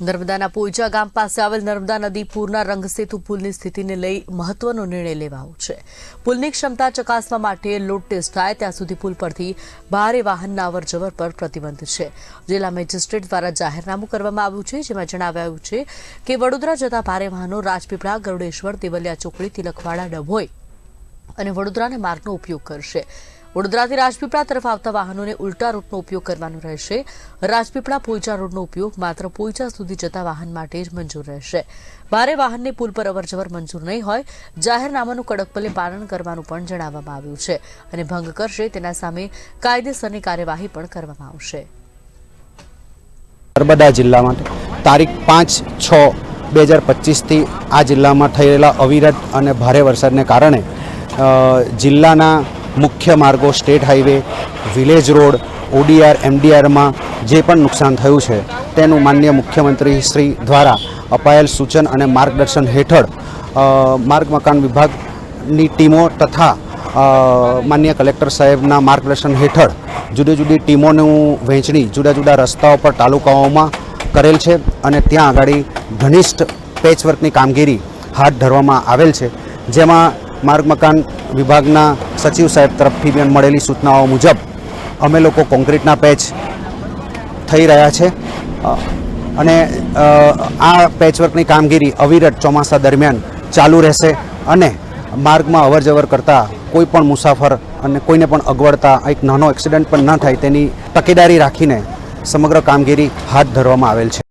નર્મદાના પોઈચા ગામ પાસે આવેલ નર્મદા નદી પૂરના રંગસેતુ પુલની સ્થિતિને લઈ મહત્વનો નિર્ણય લેવાયો છે. પુલની ક્ષમતા ચકાસવા માટે લોડ ટેસ્ટ થાય, ત્યાં સુધી પુલ પરથી ભારે વાહનના અવરજવર પર પ્રતિબંધ છે. જિલ્લા મેજિસ્ટ્રેટ દ્વારા જાહેરનામું કરવામાં આવ્યું છે, જેમાં જણાવાયું છે કે વડોદરા જતા ભારે વાહનો રાજપીપળા, ગરુડેશ્વર, દેવલિયા ચોકડી, તિલકવાડા, ડભોઈ અને વડોદરાના માર્ગનો ઉપયોગ કરશે. વડોદરાથી રાજપીપળા તરફ આવતા વાહનોને ઉલટા રૂટનો ઉપયોગ કરવાનો રહેશે. રાજપીપળા પોઈચા રોડનો ઉપયોગ માત્ર પોઈચા સુધી જતા વાહન માટે જ મંજૂર રહેશે. ભારે વાહનને પુલ પર અવરજવર મંજૂર નહીં હોય. જાહેરનામાનું કડકપલે પાલન કરવાનું પણ જણાવવામાં આવ્યું છે અને ભંગ કરશે તેના સામે કાયદેસરની કાર્યવાહી પણ કરવામાં આવશે. નર્મદા જિલ્લામાં તારીખ પાંચ છ બે હજાર પચીસથી આ જિલ્લામાં થયેલા અવિરત અને ભારે વરસાદને કારણે જિલ્લાના મુખ્ય માર્ગો state highway village road, ODR એમડીઆરમાં જે પણ નુકસાન થયું છે, તેનું માન્ય મુખ્યમંત્રી શ્રી દ્વારા અપાયેલ સૂચન અને માર્ગદર્શન હેઠળ માર્ગ મકાન વિભાગની ટીમો તથા માન્ય કલેક્ટર સાહેબના માર્ગદર્શન હેઠળ જુદી જુદી ટીમોનું વહેંચણી જુદા જુદા રસ્તાઓ પર તાલુકાઓમાં કરેલ છે અને ત્યાં આગળ ઘનિષ્ઠ પેચવર્કની કામગીરી હાથ ધરવામાં આવેલ છે. જેમાં માર્ગ મકાન વિભાગના સચિવ સાહેબ તરફથી મળેલી સૂચનાઓ મુજબ અમે લોકો કોન્ક્રીટના પેચ થઈ રહ્યા છે. અને આ પેચવર્કની કામગીરી અવિરત ચોમાસા દરમિયાન ચાલુ રહેશે અને માર્ગમાં અવર જવર કરતા કોઈ પણ મુસાફર અને કોઈને પણ અગવડતા, એક નાનો એક્સિડન્ટ પણ ન થાય તેની તકેદારી રાખીને સમગ્ર કામગીરી હાથ ધરવામાં આવેલ છે.